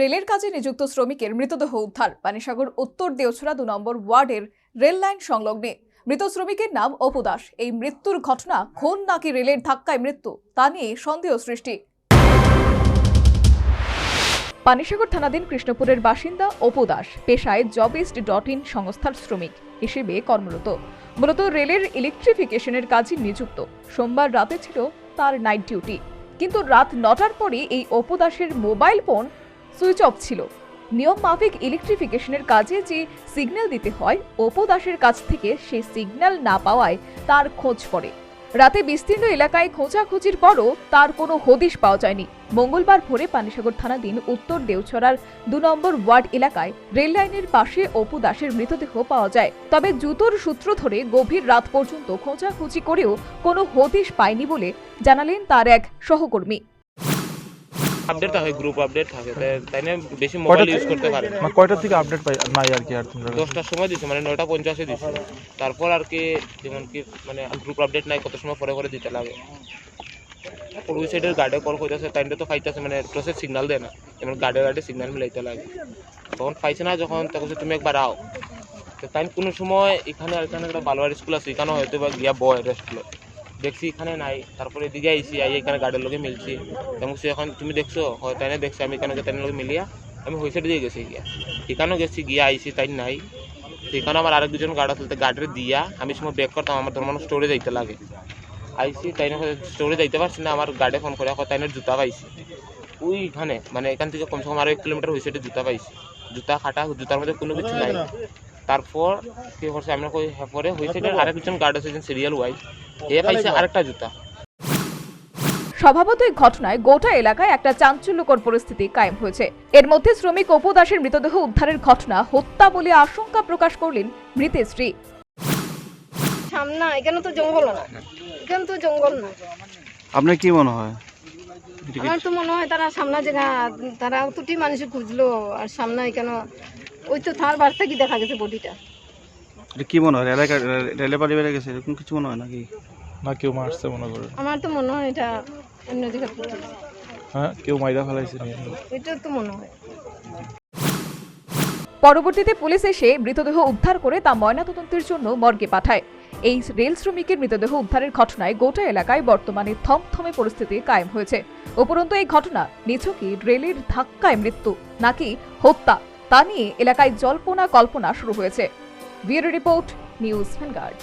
রেলের কাজে নিযুক্ত শ্রমিকের মৃতদেহ উদ্ধার। পানিসাগর, উত্তর দেওছড়া দু নম্বর ওয়ার্ডের রেল লাইন সংলগ্নে। মৃত শ্রমিকের নাম অপু দাস। এই মৃত্যুর ঘটনা খুন নাকি রেলের ধাক্কায় মৃত্যু, তা নিয়ে সন্দেহ সৃষ্টি। পানিসাগর থানাধীন কৃষ্ণপুরের বাসিন্দা অপু দাস পেশায় জবিস্ট ডট ইন সংস্থার শ্রমিক হিসেবে কর্মরত। মূলত রেলের ইলেকট্রিফিকেশনের কাজে নিযুক্ত। সোমবার রাতে ছিল তার নাইট ডিউটি। কিন্তু রাত নটার পরে এই অপু দাসের মোবাইল ফোন সুইচ অফ ছিল। নিয়ম মাফিক ইলেকট্রিফিকেশনের কাজে যে সিগন্যাল দিতে হয়, অপু দাসের কাছ থেকে সে সিগন্যাল না পাওয়ায় তার খোঁজ পড়ে। রাতে বিস্তীর্ণ এলাকায় খোঁজাখুঁজির পরও তার কোনো হদিশ পাওয়া যায়নি। মঙ্গলবার ভোরে পানিসাগর থানাধীন উত্তর দেওছড়ার দু নম্বর ওয়ার্ড এলাকায় রেল লাইনের পাশে অপু দাসের মৃতদেহ পাওয়া যায়। তবে জুতোর সূত্র ধরে গভীর রাত পর্যন্ত খোঁজাখুঁজি করেও কোনো হদিশ পায়নি বলে জানালেন তার এক সহকর্মী। আপডেট থাকে গ্রুপ আপডেট থাকে। তাই- না বেশি মোবাইল ইউজ করতে পারে না। মানে কয়টার থেকে আপডেট পাই নাই আর কি আর তোমরা দশটার সময় দিছে মানে নয়টা পঞ্চাশে দিছে। তারপর আর কি যেমন কি মানে গ্রুপ আপডেট নাই কত সময় পরে করে দিতে লাগে। ওই সাইডের গার্ডে কল করতেছে তো মানে সিগনাল দেয় না। যেমন গার্ডে গার্ডে সিগনাল মিলাইতে লাগে। তখন পাইছে না যখন তখন তুমি একবার আও। তো তাই কোনো সময় এখানে আর এখানে একটা বালোয়ার স্কুল আছে এখানে হয়তো বা গিয়া বয় রেস্টুলো দেখছি এখানে নাই, তারপরে এদিকে আইসি আই এখানে গার্ডের লোকে মিলছি। এবং সে এখন তুমি দেখছ? হয়, তাই না দেখছি, আমি এখানে তাই লোকে মিলিয়া? আমি হয়ে সাইডে দিয়ে গেছি গিয়া। এখানেও গেছি গিয়া আইসি তাই নাই। সেখানে আমার আরেক দুজন গার্ড আসলে গার্ডের দিয়া। আমি সময় ব্যাক করতাম আমার ধর্ম স্টোরে যাইতে লাগে। আইসি তাই স্টোরে যাইতে পারছি না আমার গার্ডে ফোন করে তাই জুতা পাইছি। ওইখানে মানে এখান থেকে কমসে কম আরও এক কিলোমিটার হয়েছে জুতা পাইছি। জুতা খাটা জুতার মধ্যে কোনো কিছু নাই। তারপর কি করছে আমরা কই হ্যাঁ পরে হয়েছে আরেকজন গার্ড আছে সিরিয়াল ওয়াইজ এ পাইছে আরেকটা জুতা। স্বভাবত এই ঘটনায় গোটা এলাকায় একটা চাঞ্চল্যকর পরিস্থিতি কায়েম হয়েছে। এর মধ্যে শ্রমিক অপু দাসের মৃতদেহ উদ্ধারের ঘটনা হত্যা বলে আশঙ্কা প্রকাশ করলেন মৃতের স্ত্রী। সামনা এখানে তো জঙ্গল না। এখানে তো জঙ্গল না। আপনার কি মনে হয়? আমার তো মনে হয় তারা সামনা জায়গা তারা অতটি মানুষ খুঁজলো আর সামনা এখানে ওই তো থার বার থেকে দেখা গেছে বডিটা এটা কি মনে হয়? এলাকা রেলে পাড়ি বেড়ে গেছে এরকম কিছু মনে হয় নাকি? না কেউ মারছে মনে করে। আমার তো মনে হয় এটা অন্য থেকে হ্যাঁ কেউ মাইরা ফেলাইছে এটা তো মনে হয়। পরবর্তীতে পুলিশ এসে মৃতদেহ উদ্ধার করে তা ময়নাতদন্তের জন্য মর্গে পাঠায়। এই রেল শ্রমিকের মৃতদেহ উদ্ধারের ঘটনায় গোটা এলাকায় বর্তমানে থমথমে পরিস্থিতি কায়েম হয়েছে। উপরন্তু এই ঘটনা নিছকই রেলের ধাক্কায় মৃত্যু নাকি হত্যা? তা নিয়ে এলাকায় জল্পনা কল্পনা শুরু হয়েছে। Bureau report news vanguard